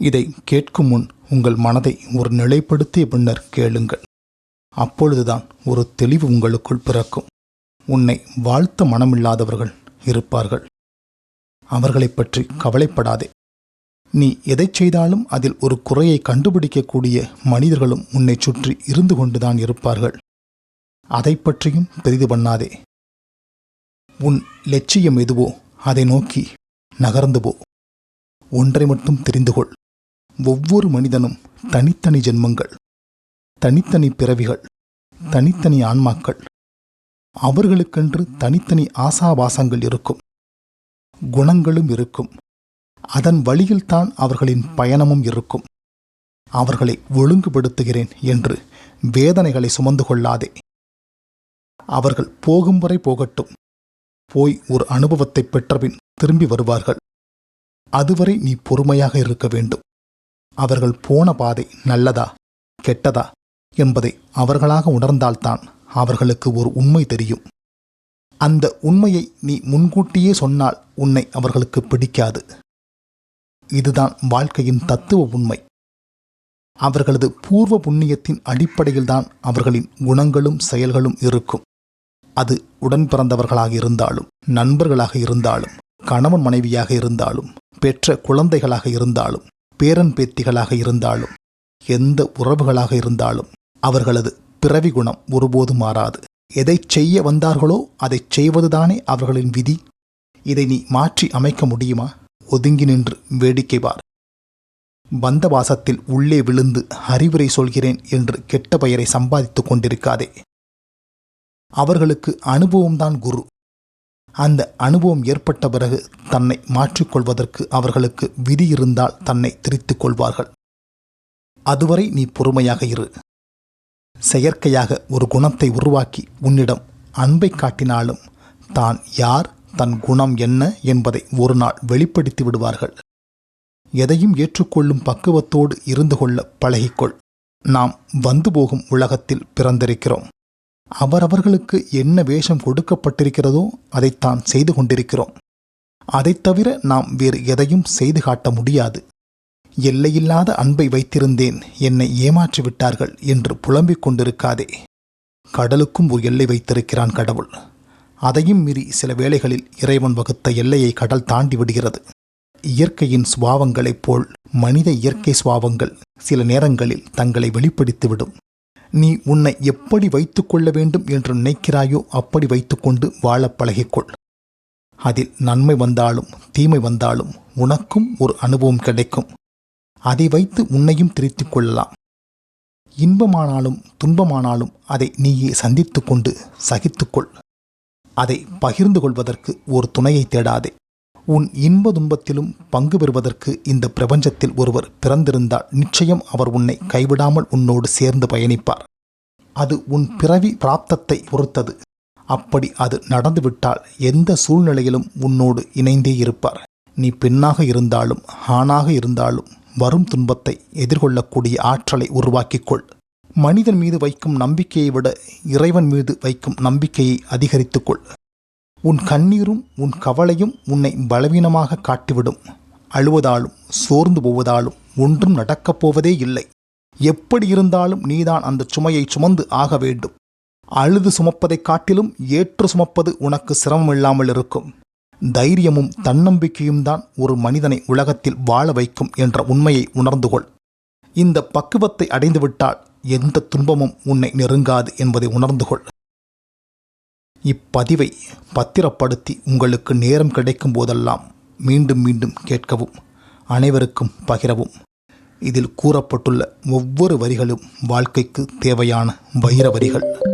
இதை கேட்கும் முன் உங்கள் மனதை ஒரு நிலைப்படுத்திய பின்னர் கேளுங்கள். அப்பொழுதுதான் ஒரு தெளிவு உங்களுக்குள் பிறக்கும். உன்னை வாழ்த்த மனமில்லாதவர்கள் இருப்பார்கள். அவர்களைப் பற்றி கவலைப்படாதே. நீ எதைச் செய்தாலும் அதில் ஒரு குறையை கண்டுபிடிக்கக்கூடிய மனிதர்களும் உன்னை சுற்றி இருந்து கொண்டுதான் இருப்பார்கள். அதை பற்றியும் பெரிது பண்ணாதே. உன் லட்சியம் எதுவோ அதை நோக்கி நகர்ந்து போ. ஒன்றை மட்டும் தெரிந்து கொள். ஒவ்வொரு மனிதனும் தனித்தனி ஜென்மங்கள் தனித்தனி பிறவிகள் தனித்தனி ஆன்மாக்கள். அவர்களுக்கென்று தனித்தனி ஆசாபாசங்கள் இருக்கும் குணங்களும் இருக்கும். அதன் வழியில்தான் அவர்களின் பயணமும் இருக்கும். அவர்களை ஒழுங்குபடுத்துகிறேன் என்று வேதனைகளை சுமந்து கொள்ளாதே. அவர்கள் போகும் வரை போகட்டும். போய் ஒரு அனுபவத்தை பெற்றபின் திரும்பி வருவார்கள். அதுவரை நீ பொறுமையாக இருக்க வேண்டும். அவர்கள் போன பாதை நல்லதா கெட்டதா என்பதை அவர்களாக உணர்ந்தால்தான் அவர்களுக்கு ஒரு உண்மை தெரியும். அந்த உண்மையை நீ முன்கூட்டியே சொன்னால் உன்னை அவர்களுக்கு பிடிக்காது. இதுதான் வாழ்க்கையின் தத்துவ உண்மை. அவர்களது பூர்வ புண்ணியத்தின் அடிப்படையில்தான் அவர்களின் குணங்களும் செயல்களும் இருக்கும். அது உடன் பிறந்தவர்களாக இருந்தாலும் நண்பர்களாக இருந்தாலும் கணவன் மனைவியாக இருந்தாலும் பெற்ற குழந்தைகளாக இருந்தாலும் பேரன் பேத்திகளாக இருந்தாலும் எந்த உறவுகளாக இருந்தாலும் அவர்களது பிறவி குணம் ஒருபோதும் மாறாது. எதைச் செய்ய வந்தார்களோ அதைச் செய்வதுதானே அவர்களின் விதி. இதை நீ மாற்றி அமைக்க முடியுமா? ஒதுங்கி நின்று வேடிக்கை பார். பந்தவாசத்தில் உள்ளே விழுந்து அறிவுரை சொல்கிறேன் என்று கெட்ட பெயரை சம்பாதித்துக் கொண்டிருக்காதே. அவர்களுக்கு அனுபவம்தான் குரு. அந்த அனுபவம் ஏற்பட்ட பிறகு தன்னை மாற்றிக்கொள்வதற்கு அவர்களுக்கு விதி இருந்தால் தன்னை திரித்துக் கொள்வார்கள். அதுவரை நீ பொறுமையாக இரு. செயற்கையாக ஒரு குணத்தை உருவாக்கி உன்னிடம் அன்பை காட்டினாலும் தான் யார் தன் குணம் என்ன என்பதை ஒரு நாள் வெளிப்படுத்தி விடுவார்கள். எதையும் ஏற்றுக்கொள்ளும் பக்குவத்தோடு இருந்து கொள்ள பழகிக்கொள். நாம் வந்து போகும் உலகத்தில் பிறந்திருக்கிறோம். அவரவர்களுக்கு என்ன வேஷம் கொடுக்கப்பட்டிருக்கிறதோ அதைத்தான் செய்து கொண்டிருக்கிறோம். அதைத் தவிர நாம் வேறு எதையும் செய்து காட்ட முடியாது. எல்லையில்லாத அன்பை வைத்திருந்தேன் என்னை ஏமாற்றி விட்டார்கள் என்று புலம்பிக் கொண்டிருக்காதே. கடலுக்கும் ஒரு எல்லை வைத்திருக்கிறான் கடவுள். அதையும் மீறி சில வேளைகளில் இறைவன் வகுத்த எல்லையை கடல் தாண்டி விடுகிறது. இயற்கையின் சுபாவங்களைப் போல் மனித இயற்கை சுபாவங்கள் சில நேரங்களில் தங்களை வெளிப்படுத்திவிடும். நீ உன்னை எப்படி வைத்துக்கொள்ள வேண்டும் என்று நினைக்கிறாயோ அப்படி வைத்துக்கொண்டு வாழப் பழகிக்கொள். அதில் நன்மை வந்தாலும் தீமை வந்தாலும் உனக்கும் ஒரு அனுபவம் கிடைக்கும். அதை வைத்து உன்னையும் திருத்திக் கொள்ளலாம். இன்பமானாலும் துன்பமானாலும் அதை நீயே சந்தித்து கொண்டு சகித்துக்கொள். அதை பகிர்ந்து கொள்வதற்கு ஒரு துணையை தேடாதே. உன் இன்ப துன்பத்திலும் பங்கு பெறுவதற்கு இந்த பிரபஞ்சத்தில் ஒருவர் பிறந்திருந்தால் நிச்சயம் அவர் உன்னை கைவிடாமல் உன்னோடு சேர்ந்து பயணிப்பார். அது உன் பிறவி பிராப்தத்தை பொறுத்தது. அப்படி அது நடந்துவிட்டால் எந்த சூழ்நிலையிலும் உன்னோடு இணைந்தே இருப்பார். நீ பெண்ணாக இருந்தாலும் ஆணாக இருந்தாலும் வரும் துன்பத்தை எதிர்கொள்ளக்கூடிய ஆற்றலை உருவாக்கிக்கொள். மனிதன் மீது வைக்கும் நம்பிக்கையை விட இறைவன் மீது வைக்கும் நம்பிக்கையை அதிகரித்துக்கொள். உன் கண்ணீரும் உன் கவலையும் உன்னை பலவீனமாக காட்டிவிடும். அழுவதாலும் சோர்ந்து போவதாலும் ஒன்றும் நடக்கப் போவதே இல்லை. எப்படி இருந்தாலும் நீதான் அந்த சுமையை சுமந்து ஆக வேண்டும். அழுது சுமப்பதைக் காட்டிலும் ஏற்று சுமப்பது உனக்கு சிரமம் இல்லாமல் இருக்கும். தைரியமும் தன்னம்பிக்கையும் தான் ஒரு மனிதனை உலகத்தில் வாழ வைக்கும் என்ற உண்மையை உணர்ந்து கொள். இந்த பக்குவத்தை அடைந்துவிட்டால் எந்த துன்பமும் உன்னை நெருங்காது என்பதை உணர்ந்து கொள். இப்பதிவை பத்திரப்படுத்தி உங்களுக்கு நேரம் கிடைக்கும் போதெல்லாம் மீண்டும் மீண்டும் கேட்கவும் அனைவருக்கும் பகிரவும். இதில் கூறப்பட்டுள்ள ஒவ்வொரு வரிகளும் வாழ்க்கைக்கு தேவையான வைர வரிகள்